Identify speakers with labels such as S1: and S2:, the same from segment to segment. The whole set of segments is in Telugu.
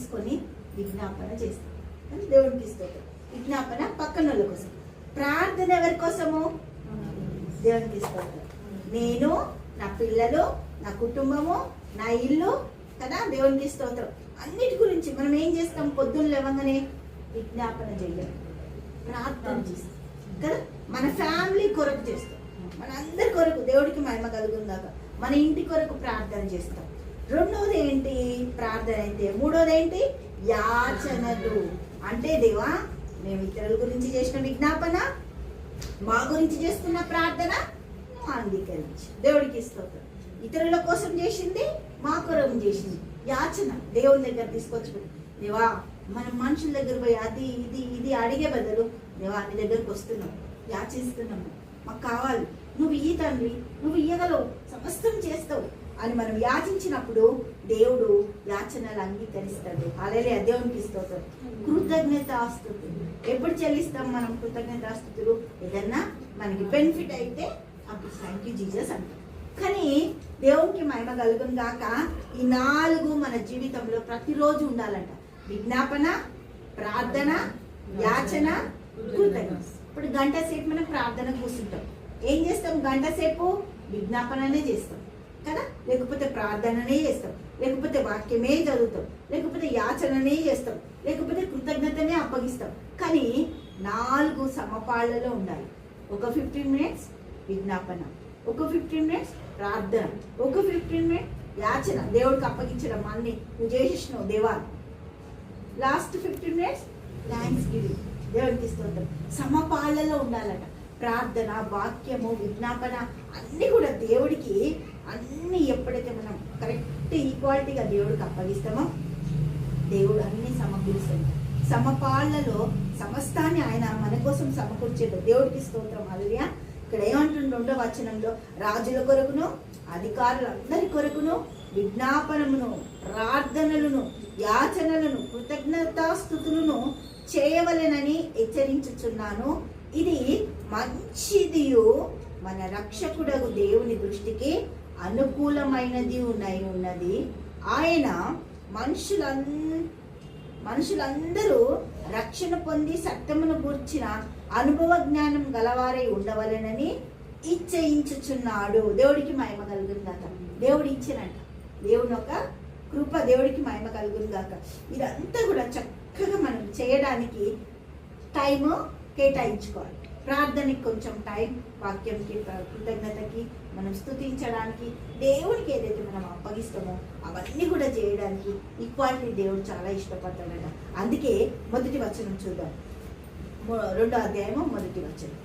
S1: తీసుకొని విజ్ఞాపన చేస్తాం. దేవునికి స్తోత్రం. విజ్ఞాపన పక్కన వాళ్ళ కోసం. ప్రార్థన ఎవరి కోసము? దేవునికి స్తోత్రం. నేను నా పిల్లలు నా కుటుంబము నా ఇల్లు కదా? దేవునికి స్తోత్రం. అన్నిటి గురించి మనం ఏం చేస్తాం? పొద్దున్న లేవగానే విజ్ఞాపన చేయాలి ప్రార్థన చేస్తాం. కదా? మన ఫ్యామిలీ కొరకు చేస్తాం. మన అందరి కొరకు దేవుడికి మహిమ కలుగుందాక మన ఇంటి కొరకు ప్రార్థన చేస్తాం. రెండోది ఏంటి ప్రార్థన అయితే మూడోది ఏంటి యాచనలు. అంటే దేవా మేము ఇతరుల గురించి చేసిన విజ్ఞాపన మా గురించి చేస్తున్న ప్రార్థన నువ్వు అంగీకరించి. దేవుడికి స్తోత్రం. ఇతరుల కోసం చేసింది మా కొరకు చేసింది. యాచన. దేవుని దగ్గర తీసుకొచ్చు దేవా మనం మనుషుల దగ్గర పోయి అది ఇది ఇది అడిగే బదులు దేవా నీ దగ్గరకు వస్తున్నాం. యాచిస్తున్నాము మాకు కావాలి. నువ్వు ఇయ్యి తండ్రి నువ్వు ఇయ్యగలవు. సమస్తం చేస్తావు. అని మనం యాచించినప్పుడు దేవుడు యాచనలు అంగీకరిస్తాడు అలాగే దేవునికి స్తోత్రం. కృతజ్ఞత ఆస్తుతులు ఎప్పుడు చెల్లిస్తాం మనం కృతజ్ఞత ఆస్తుతులు ఏదన్నా మనకి బెనిఫిట్ అయితే అప్పుడు థ్యాంక్ యూ జీజస్ అంటాం. కానీ దేవునికి మహిమ కలుగును గాక ఈ నాలుగు మన జీవితంలో ప్రతిరోజు ఉండాలంట. విజ్ఞాపన ప్రార్థన యాచన కృతజ్ఞత. ఇప్పుడు గంట సేపు మనం ప్రార్థన కూర్చుంటాం. ఏం చేస్తాం? గంట సేపు విజ్ఞాపననే చేస్తాం. కదా? లేకపోతే ప్రార్థననే చేస్తాం. లేకపోతే వాక్యమే చదువుతాం. లేకపోతే యాచననే చేస్తాం. లేకపోతే కృతజ్ఞతనే అప్పగిస్తాం. కానీ నాలుగు సమపాళ్ళలో ఉండాలి. ఒక ఫిఫ్టీన్ మినిట్స్ విజ్ఞాపన. ఒక ఫిఫ్టీన్ మినిట్స్ ప్రార్థన. ఒక ఫిఫ్టీన్ మినిట్స్ యాచన. దేవుడికి అప్పగించడం అన్ని. నువ్వు చేసేసినావు దేవా last fifteen minutes thanksgiving దేవుడికి స్తోత్రం. సమపాళ్ళలో ఉండాలట. ప్రార్థన వాక్యము విజ్ఞాపన అన్నీ కూడా దేవుడికి అన్నీ ఎప్పుడైతే మనం కరెక్ట్ ఈక్వాలిటీగా దేవుడికి అప్పగిస్తామో దేవుడు అన్నీ సమకూరుస్తాడు. సమపాళ్ళలో సమస్తాన్ని ఆయన మన కోసం సమకూర్చేది దేవుడికి స్తోత్రం. అలలియా ఇక్కడ ఏమంటుండ రెండో వచనంలో రాజుల కొరకును అధికారులందరి కొరకును విజ్ఞాపనమును ప్రార్థనలను యాచనలను కృతజ్ఞతాస్థుతులను చేయవలెనని హెచ్చరించుచున్నాను. ఇది మంచిదియు మన రక్షకుడగు దేవుని దృష్టికి అనుకూలమైనది ఉన్నై ఉన్నది. ఆయన మనుషులం మనుషులందరూ రక్షణ పొంది సత్యమును గూర్చిన అనుభవ జ్ఞానం గలవారై ఉండవలెనని ఇచ్చయించుచున్నాడు దేవుడికి మహిమ కలుగుందాక దేవుడు ఇచ్చినట్ట దేవుని ఒక కృప దేవుడికి మహిమ కలుగుందాక ఇదంతా కూడా చక్కగా మనం చేయడానికి టైము కేటాయించుకోవాలి. ప్రార్థనకి కొంచెం టైం వాక్యంకి కృతజ్ఞతకి మనం స్తుతించడానికి దేవుడికి ఏదైతే మనం అప్పగిస్తామో అవన్నీ కూడా చేయడానికి ఈక్వాలిటీ దేవుడు చాలా ఇష్టపడతాడట. అందుకే మొదటి వచనం చూద్దాం. రెండో అధ్యాయము మొదటి వచనం.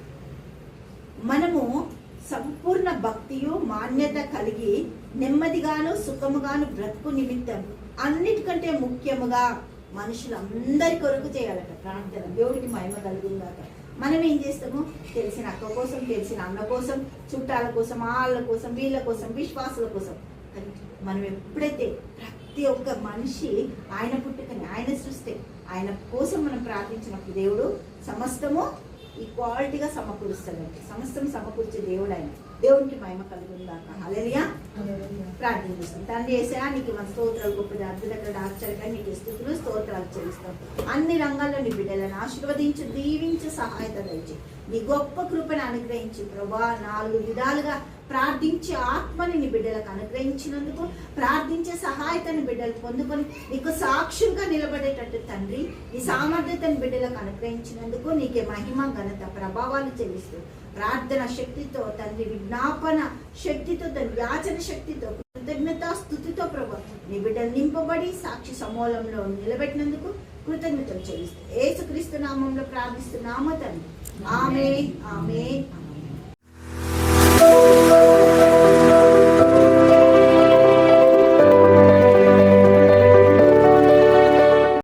S1: మనము సంపూర్ణ భక్తియు మాన్యత కలిగి నెమ్మదిగాను సుఖముగాను బ్రతుకు నిమిత్తం అన్నిటికంటే ముఖ్యముగా మనుషులందరి కొరకు చేయాలట ప్రార్థన. దేవుడికి మహిమ కలుగుందాక మనం ఏం చేస్తాము? తెలిసిన అక్క కోసం తెలిసిన అన్న కోసం చుట్టాల కోసం వాళ్ళ కోసం వీళ్ళ కోసం విశ్వాసుల కోసం. మనం ఎప్పుడైతే ప్రతి ఒక్క మనిషి ఆయన పుట్టుకని ఆయన సృష్టి ఆయన కోసం మనం ప్రార్థించినప్పుడు దేవుడు సమస్తము ఈక్వాలిటీగా సమకూరుస్తాడండి సమస్తం సమకూర్చే దేవుడు ఆయన దేవునికి మహిమ కలుగుందాక హల్లెలూయా ప్రార్థన చేస్తాం. తండ్రి చేసా నీకు మన స్తోత్రాలు గొప్పది దగ్గర ఆశ్చర్యగా నీకు స్థుతులు స్తోత్రాలు చెల్లిస్తాం. అన్ని రంగాల్లో నీ బిడ్డలను ఆశీర్వదించి దీవించి సహాయత దయచి నీ గొప్ప కృపను అనుగ్రహించి. ప్రభా నాలుగు విధాలుగా ప్రార్థించే ఆత్మని నీ బిడ్డలకు అనుగ్రహించినందుకు ప్రార్థించే సహాయతని బిడ్డలు పొందుకొని నీకు సాక్షులుగా నిలబడేటట్టు తండ్రి నీ సామర్థ్యతని బిడ్డలకు అనుగ్రహించినందుకు నీకే మహిమ ఘనత ప్రభావాలు చెల్లిస్తూ ప్రార్థన శక్తితో తండ్రి విజ్ఞాపన శక్తితో తన యాచన శక్తితో కృతజ్ఞత స్థుతితో ప్రభు నీ బిడ్డలు నింపబడి సాక్షి సమూలంలో నిలబెట్టినందుకు కృతజ్ఞతలు చెల్లిస్తూ ఏసుక్రీస్తు నామంలో ప్రార్థిస్తున్నామో తండ్రి. ఆమె ఆమె